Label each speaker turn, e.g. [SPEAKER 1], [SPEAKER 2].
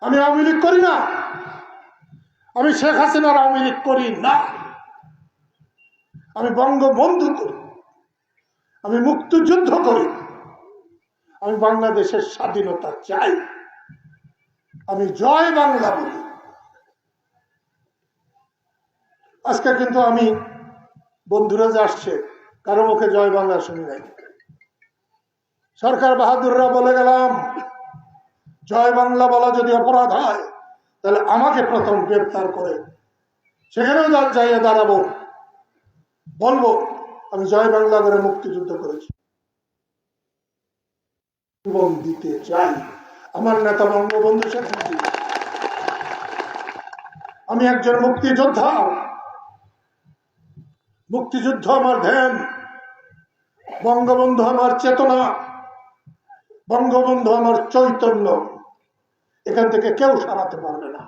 [SPEAKER 1] আমি আওয়ামী লীগ করি না। আমি শেখ হাসিনার আওয়ামী লীগ করি না। আমি বঙ্গবন্ধু করি। আমি মুক্তিযুদ্ধ করি। আমি বাংলাদেশের স্বাধীনতা চাই। আমি জয় বাংলা বলি। আজকে কিন্তু আমি বন্ধুরা যে আসছে, কারও মুখে জয় বাংলা শুনি নাই। সরকার বাহাদুররা বলে গেলাম জয় বাংলা বলা যদি অপরাধ হয়, তাহলে আমাকে প্রথম গ্রেপ্তার করে। সেখানেও যাইয়ে দাঁড়াবো। বলব, আমি জয় বাংলা করে মুক্তিযুদ্ধ করেছি। জীবন দিতে চাই। আমার নেতা বঙ্গবন্ধু শেখ মুজিব। আমি একজন মুক্তিযোদ্ধা। মুক্তিযুদ্ধ আমার ধ্যান। বঙ্গবন্ধু আমার চেতনা। বঙ্গবন্ধু আমার চৈতন্য। এখান থেকে কেউ সারাতে পারবে না।